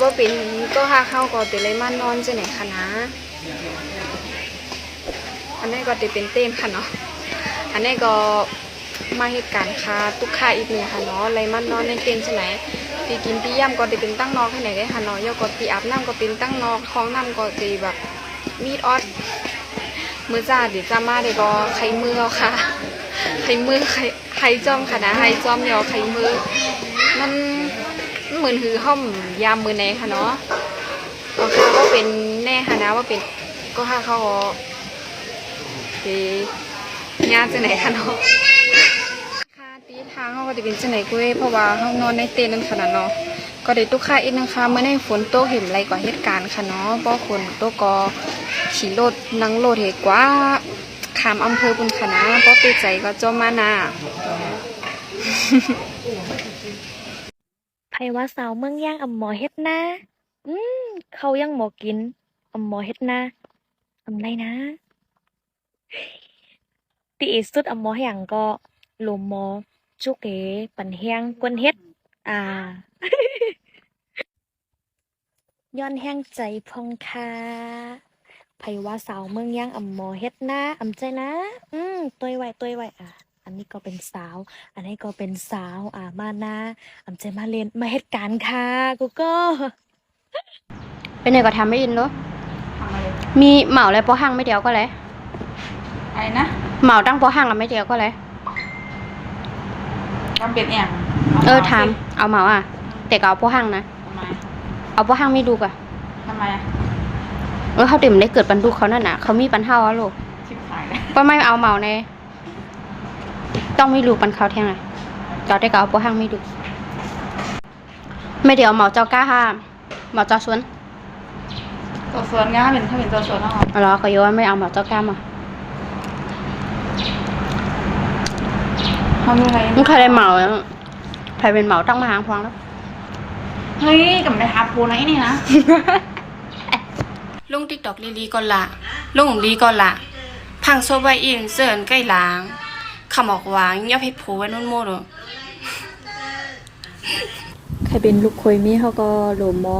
บ่เป็นก็หาเข้าก็ติเลยมานอนจังไหนคะนะ อันนี้ก็ติเป็นเต้นค่ะเนาะ อันนี้ก็มาเหตุการณ์ค่ะตุกค่าอีกเนี่ยค่ะเนาะเลยมานอนในเต็นใช่ไหมตีกินตีย่ำก็ติเป็นตั้งนอกให้ไหนได้ค่ะเนาะยกก็ตีอาบน้ำก็เป็นตั้งนอกท้องน้ำก็ตีแบบมีดออดมือจ้าเดี๋ยวจ้ามาเดี๋ยวก็ไข่มือเอาค่ะไข่มือไข่ไข่จอมค่ะนะไข่จอมเดี๋ยวไข่มือมัน มือนหือห้อมยามมือไหนค่ะเนาะเอาค่ะว่าเป็นแน่ค่ะนะว่าเป็นก็ค่ะเขาเฮงานจะไหนค่ะเนาะค่ะตีทางเขาก็จะเป็นจะไหนกุ้ยเพราะว่าเขานอนในเต็นท์นั่นขนาดเนาะก็ได้ตุกค่าอีกนะคะเมื่อในฝนโตเห็นไรกว่าเหตุการณ์ค่ะเนาะเพราะฝนโตกก็ขี่รถนั่งรถเหตุกว่าขามอำเภอบุญคณะเพราะปีใจก็จมมานา ไผว่าสาวเมืองย่างอำหมอเฮ็ดนาอืมเขายังหมอกินอำหมอเฮ็ดนาอำไรนะ ตีสุดอำหมอหยังก็ลมหมอจุกเอปันเฮียงกวนเฮ็ด อ่า ย้อนแห้งใจพองค่ะไผว่าสาวเมืองย่างอำหมอเฮ็ดนาอำใจนะ อืมตัวไว้ตัวไว้อะ อันนี้ก็เป็นสาว อันนี้ก็เป็นสาว อ่ามานาอำใจมาเรียนมาเหตุการณ์ค่ะกูก็เป็นไหนก็ทำไม่อินเนาะทำอะไรมีเหมาอะไรปอห้างไม่เดียวก็เลยไอ้นะเหมาตั้งปอห้างแล้วไม่เดียวก็เลยทำเป็นอย่างเออทำเอาเหมาอะ แต่ก็เอาปอห้างนะทำไมเอาปอห้างไม่ดูกะทำไมอะเออเขาเต็มได้เกิดปันดุเขานั่นน่ะเขามีปันเท่าอะลูกชิบหายแล้วก็ไม่เอาเหมาใน ต้องไม่รู้ปันเขาแทงไงเจ้าได้ก็เอาปอห้างไม่ดูไม่เดี๋ยวเหมาเจ้ากล้าห้ามเหมาเจ้าสวนตัวสวนง่าเป็นถ้าเป็นตัวสวนนะครับเอาเหรอเขาโยว่าไม่เอาเหมาเจ้ากล้ามาทำอะไรมึงเคยได้เหมาแล้วใครเป็นเหมาตั้งมาหางพวงแล้ว เฮ้ยกับไปหาปูไหนนี่นะ ลุงติ๊กตอกลีลีก่อนละลุงลีก่อนละพังโซไวอินเสิร์นใกล้หลาง ขำออกวางยับให้ผูไว้นุ่นโมดใครเป็นลูกคอยมีเขาก็โหลหมอ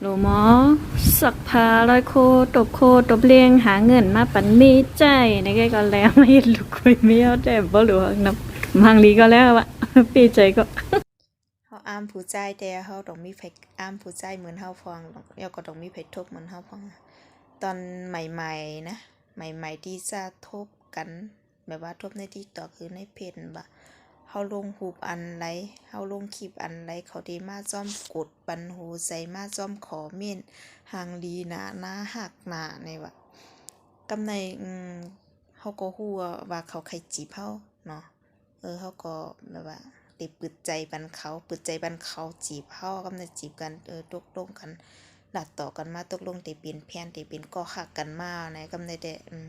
โหลหมอ สักพาร้อยโคตบโคตบเลียงหาเงินมาปันมีใจในแกก็แล้วไม่เห็นลูกคอยมีเขาแต่บ่รู้นับมังลีก็แล้วอะปีใจก็เขาอ้ามผู้ใจแต่เขาต้องมีไผอ้ามผู้ใจเหมือนเฮาพองแล้วก็ต้องมีไผทบเหมือนเฮาพองตอนใหม่ ๆ นะ ใหม่ ๆ ที่จะทบกัน แบบว่าทบใน TikTok คือในเพจบะเฮาลงรูปอันไรเฮาลงคลิปอันไรเขาดีมาจ้อมกดปันหูใส่มาจ้อมขอเม่นหางดีหนาหน้าหักหนาในวะกำในอืมเฮาก็ฮู้ว่าว่าเขาใครจีบเฮาเนาะเออเขาก็แบบว่าได้เปิดใจบันเขาปิดใจบันเขาจีบเขากำลังจีบกันเออตกลงกันหลัดต่อกันมาตกลงได้เป็นแพนได้เป็นก็หักกันมาในกำลังได้อืม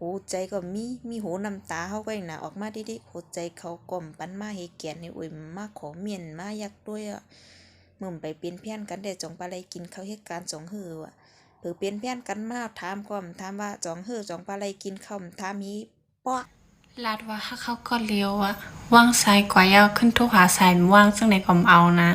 หูใจก็มีมีหูน้ำตาเขาก็ยังนะออกมาดิดิหูใจเขากลมปันมาให้เกียรติในอุ้ยมาขอเมียนมาอยากด้วยอะมึงไปเป็นเพี้ยนกันได้จองปลาไหลกินเขาเหตุการณ์จองหืออะเผื่อเป็นเพี้ยนกันมาถามความถามว่าจองหือจองปลาไหลกินเขาถามมีปอกลาดว่าถ้าเขาก็เลี้ยวอะว่างซ้ายกว่ายาวขึ้นทุกหาสายว่างซึ่งในกอมเอานะ